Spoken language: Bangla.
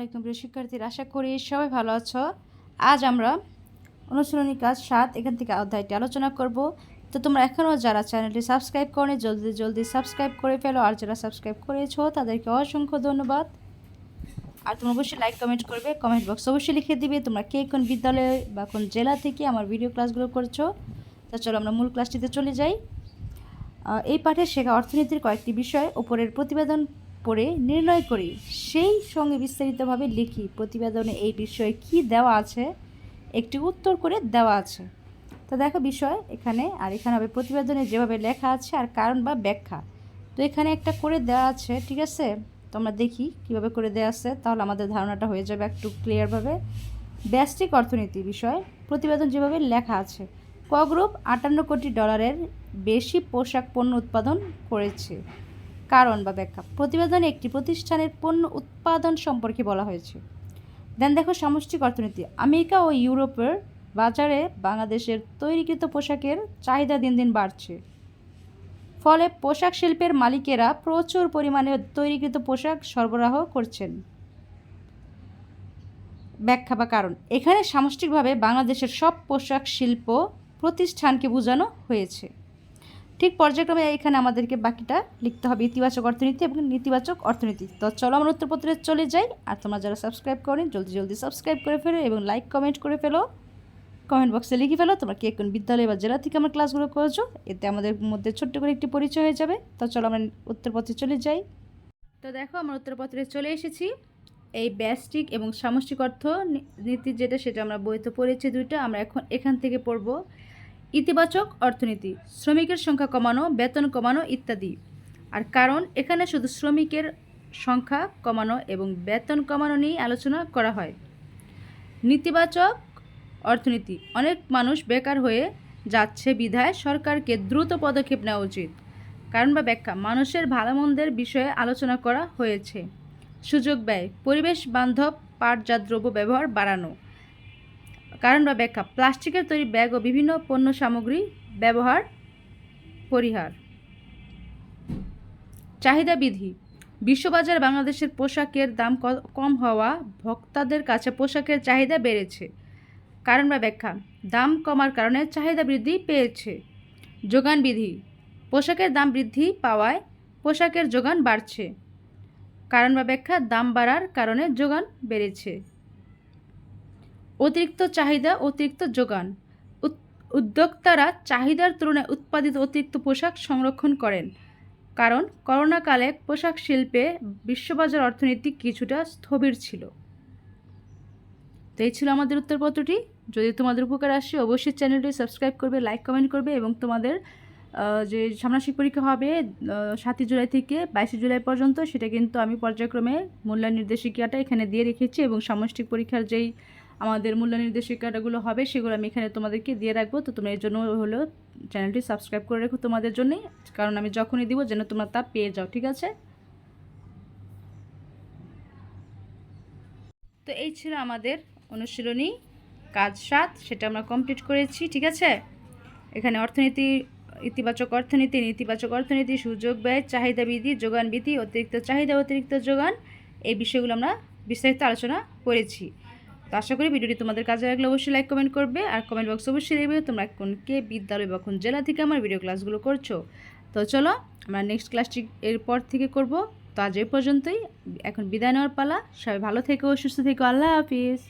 আলাইকুম প্রিয় শিক্ষার্থীরা, আশা করি সবাই ভালো আছো। আজ আমরা অনুশীলনী কাজ সাত, এখান থেকে অধ্যায়টি আলোচনা করব। তো তোমরা এখনও যারা চ্যানেলটি সাবস্ক্রাইব করনি, জলদি জলদি সাবস্ক্রাইব করে ফেলো, আর যারা সাবস্ক্রাইব করেছ, তাদেরকে অসংখ্য ধন্যবাদ। আর তোমরা অবশ্যই লাইক কমেন্ট করবে কমেন্ট বক্স অবশ্যই লিখে দিবে, তোমরা কে কোন বিদ্যালয়ে বা কোন জেলা থেকে আমার ভিডিও ক্লাসগুলো করছ। তা চলো আমরা মূল ক্লাসটিতে চলে যাই। এই পাঠে শেখা অর্থনীতির কয়েকটি বিষয় ওপরের প্রতিবেদন পড়ে নির্ণয় করি। সেই সঙ্গে বিস্তারিতভাবে লিখি প্রতিবেদনে এই বিষয়ে কি দেওয়া আছে, একটি উত্তর করে দেওয়া আছে। তো দেখো বিষয় এখানে, আর এখানে হবে প্রতিবেদনে যেভাবে লেখা আছে আর কারণ বা ব্যাখ্যা। তো এখানে একটা করে দেওয়া আছে, ঠিক আছে? তো আমরা দেখি কীভাবে করে দেওয়া আছে, তাহলে আমাদের ধারণাটা হয়ে যাবে একটু ক্লিয়ারভাবে ব্যষ্টিক অর্থনীতি বিষয়, প্রতিবেদন যেভাবে লেখা আছে ক গ্রুপ আটান্ন কোটি ডলারের বেশি পোশাক পণ্য উৎপাদন করেছে। কারণ বা ব্যাখ্যা। প্রতিবেদনে একটি প্রতিষ্ঠানের পণ্য উৎপাদন সম্পর্কে বলা হয়েছে। দেন দেখো সামষ্টিক অর্থনীতি। আমেরিকা ও ইউরোপের বাজারে বাংলাদেশের তৈরিকৃত পোশাকের চাহিদা দিন দিন বাড়ছে। ফলে পোশাক শিল্পের মালিকেরা প্রচুর পরিমাণে তৈরিকৃত পোশাক সরবরাহ করছেন। ব্যাখ্যা বা কারণ। এখানে সামষ্টিকভাবে বাংলাদেশের সব পোশাক শিল্প প্রতিষ্ঠানকে বোঝানো হয়েছে। ঠিক পর্যায়ক্রমে এখানে আমাদেরকে বাকিটা লিখতে হবে, ইতিবাচক অর্থনীতি এবং নেতিবাচক অর্থনীতি। তো চলো আমরা উত্তরপত্রে চলে যাই, আর তোমরা যারা সাবস্ক্রাইব করেন, জলদি জলদি সাবস্ক্রাইব করে ফেলো এবং লাইক কমেন্ট করে ফেলো। কমেন্ট বক্সে লিখে ফেলো, তোমরা কে কোন বিদ্যালয় বা জেলা থেকে আমার ক্লাসগুলো করেছ? এতে আমাদের মধ্যে ছোট্ট করে একটি পরিচয় হয়ে যাবে। তো চলো আমরা উত্তরপত্রে চলে যাই। তো দেখো, আমরা উত্তরপত্রে চলে এসেছি। এই ব্যষ্টিক এবং সামষ্টিক অর্থ নীতি যেটা সেটা আমরা বইতে পড়েছি দুইটা, আমরা এখন এখান থেকে পড়ব। ইতিবাচক অর্থনীতি, শ্রমিকের সংখ্যা কমানো, বেতন কমানো ইত্যাদি। আর কারণ, এখানে শুধু শ্রমিকের সংখ্যা কমানো এবং বেতন কমানো নিয়ে আলোচনা করা হয়। নেতিবাচক অর্থনীতি, অনেক মানুষ বেকার হয়ে যাচ্ছে বিধায় সরকারকে দ্রুত পদক্ষেপ নেওয়া উচিত। কারণ বা ব্যাখ্যা, মানুষের ভালো মন্দের বিষয়ে আলোচনা করা হয়েছে। সুযোগ ব্যয়, পরিবেশ বান্ধব পাটজাত দ্রব্য ব্যবহার বাড়ানো কারণ বা ব্যাখ্যা প্লাস্টিকের তৈরি ব্যাগ ও বিভিন্ন পণ্য সামগ্রী ব্যবহার, পরিহার। চাহিদা বিধি, বিশ্ববাজারে বাংলাদেশের পোশাকের দাম কম হওয়া ভোক্তাদের কাছে পোশাকের চাহিদা বেড়েছে। কারণ বা ব্যাখ্যা দাম কমার কারণে চাহিদা বৃদ্ধি পেয়েছে। যোগান বিধি, পোশাকের দাম বৃদ্ধি পাওয়ায় পোশাকের যোগান বাড়ছে। কারণ বা ব্যাখ্যা দাম বাড়ার কারণে যোগান বেড়েছে। অতিরিক্ত চাহিদা, অতিরিক্ত যোগান। উদ্যোক্তারা চাহিদার তুলনায় উৎপাদিত অতিরিক্ত পোশাক সংরক্ষণ করেন। কারণ করোনাকালে পোশাক শিল্পে বিশ্ববাজার অর্থনীতি কিছুটা স্থবির ছিল। তো এই ছিল আমাদের উত্তরপত্রটি। যদি তোমাদের উপকার আসে, অবশ্যই চ্যানেলটি সাবস্ক্রাইব করবে, লাইক, কমেন্ট করবে এবং তোমাদের যে ষান্মাসিক পরীক্ষা হবে সাতই জুলাই থেকে বাইশে জুলাই পর্যন্ত, সেটা কিন্তু আমি পর্যায়ক্রমে মূল্যায়ন নির্দেশিকাটা এখানে দিয়ে রেখেছি এবং সামষ্টিক পরীক্ষার যেই আমাদের মূল্য নির্দেশিকাগুলো হবে, সেগুলো আমি এখানে তোমাদেরকে দিয়ে রাখব। তো তোমরা এর জন্য হলো চ্যানেলটি সাবস্ক্রাইব করে রেখো তোমাদের জন্যই। কারণ আমি যখনই দিব যেন তোমরা তা পেয়ে যাও, ঠিক আছে? তো এই ছিল আমাদের অনুশীলনী কাজ সাত, সেটা আমরা কমপ্লিট করেছি, ঠিক আছে? এখানে অর্থনীতি, ইতিবাচক অর্থনীতি, নেতিবাচক অর্থনীতি, সুযোগ ব্যয়, চাহিদা বিধি যোগান বিধি অতিরিক্ত চাহিদা, অতিরিক্ত যোগান, এই বিষয়গুলো আমরা বিস্তারিত আলোচনা করেছি। তো আশা করি ভিডিওটি তোমাদের কাজে লাগলে অবশ্যই লাইক কমেন্ট করবে। আর কমেন্ট বক্স অবশ্যই দেবে তোমরা কোন কে বিদ্যালয় বা কোন জেলা থেকে আমার ভিডিও ক্লাসগুলো করছ। তো চলো, আমরা নেক্সট ক্লাসটি এরপর থেকে করব। তো আজ এই পর্যন্তই। এখন বিদায় নেওয়ার পালা। সবাই ভালো থেকো, সুস্থ থেকো। আল্লাহ হাফিজ।